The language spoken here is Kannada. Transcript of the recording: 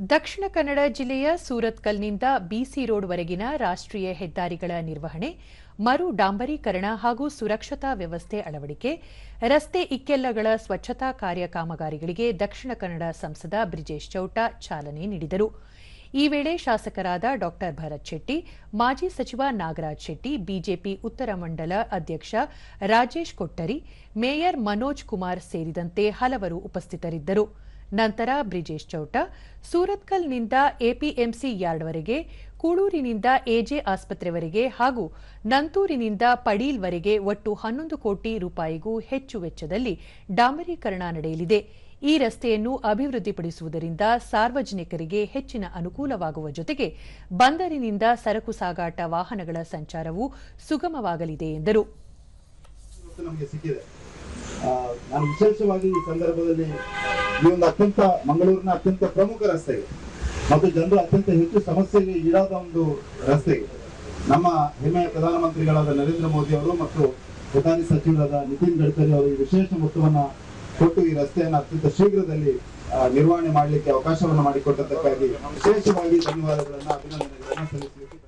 ದಕ್ಷಿಣ ಕನ್ನಡ ಜಿಲ್ಲೆಯ ಸೂರತ್ಕಲ್ನಿಂದ ಬಿಸಿ ರೋಡ್ವರೆಗಿನ ರಾಷ್ಟ್ರೀಯ ಹೆದ್ದಾರಿಗಳ ನಿರ್ವಹಣೆ, ಮರು ಡಾಂಬರೀಕರಣ ಹಾಗೂ ಸುರಕ್ಷತಾ ವ್ಯವಸ್ಥೆ ಅಳವಡಿಕೆ, ರಸ್ತೆ ಇಕ್ಕೆಲ್ಲಗಳ ಸ್ವಚ್ಛತಾ ಕಾರ್ಯ ಕಾಮಗಾರಿಗಳಿಗೆ ದಕ್ಷಿಣ ಕನ್ನಡ ಸಂಸದ ಬ್ರಿಜೇಶ್ ಚೌಟ ಚಾಲನೆ ನೀಡಿದರು. ಈ ವೇಳೆ ಶಾಸಕರಾದ ಡಾ ಭರತ್ ಶೆಟ್ಟಿ, ಮಾಜಿ ಸಚಿವ ನಾಗರಾಜ್ ಶೆಟ್ಟಿ, ಬಿಜೆಪಿ ಉತ್ತರ ಮಂಡಲ ಅಧ್ಯಕ್ಷ ರಾಜೇಶ್ ಕೊಟ್ಟರಿ, ಮೇಯರ್ ಮನೋಜ್ ಕುಮಾರ್ ಸೇರಿದಂತೆ ಹಲವರು ಉಪಸ್ಥಿತರಿದ್ದರು. ನಂತರ ಬ್ರಿಜೇಶ್ ಚೌಟ, ಸೂರತ್ಕಲ್ನಿಂದ ಎಪಿಎಂಸಿ ಯಾರ್ಡ್ವರೆಗೆ ಕೂಳೂರಿನಿಂದ ಎಜೆ ಆಸ್ಪತ್ರೆವರೆಗೆ ಹಾಗೂ ನಂತೂರಿನಿಂದ ಪಡೀಲ್ವರೆಗೆ ಒಟ್ಟು ಹನ್ನೊಂದು ಕೋಟಿ ರೂಪಾಯಿಗೂ ಹೆಚ್ಚು ವೆಚ್ಚದಲ್ಲಿ ಡಾಂಬರೀಕರಣ ನಡೆಯಲಿದೆ. ಈ ರಸ್ತೆಯನ್ನು ಅಭಿವೃದ್ಧಿಪಡಿಸುವುದರಿಂದ ಸಾರ್ವಜನಿಕರಿಗೆ ಹೆಚ್ಚಿನ ಅನುಕೂಲವಾಗುವ ಜೊತೆಗೆ ಬಂದರಿನಿಂದ ಸರಕು ಸಾಗಾಟ ವಾಹನಗಳ ಸಂಚಾರವೂ ಸುಗಮವಾಗಲಿದೆ ಎಂದರು. ನಾನು ವಿಶೇಷವಾಗಿ ಈ ಸಂದರ್ಭದಲ್ಲಿ ಈ ಅತ್ಯಂತ ಮಂಗಳೂರಿನ ಅತ್ಯಂತ ಪ್ರಮುಖ ರಸ್ತೆಗೆ ಮತ್ತು ಜನರು ಅತ್ಯಂತ ಹೆಚ್ಚು ಸಮಸ್ಯೆಗೆ ಈಡಾದ ಒಂದು ರಸ್ತೆ. ನಮ್ಮ ಹೆಮ್ಮೆಯ ಪ್ರಧಾನಮಂತ್ರಿಗಳಾದ ನರೇಂದ್ರ ಮೋದಿ ಅವರು ಮತ್ತು ಪ್ರಧಾನಿ ಸಚಿವರಾದ ನಿತಿನ್ ಗಡ್ಕರಿ ಅವರು ಈ ವಿಶೇಷ ಮೊತ್ತವನ್ನ ಕೊಟ್ಟು ಈ ರಸ್ತೆಯನ್ನು ಅತ್ಯಂತ ಶೀಘ್ರದಲ್ಲಿ ನಿರ್ವಹಣೆ ಮಾಡಲಿಕ್ಕೆ ಅವಕಾಶವನ್ನು ಮಾಡಿಕೊಟ್ಟದ್ದಕ್ಕಾಗಿ ವಿಶೇಷವಾಗಿ ಧನ್ಯವಾದಗಳನ್ನು, ಅಭಿನಂದನೆಗಳನ್ನು ಸಲ್ಲಿಸಲಿಕ್ಕೆ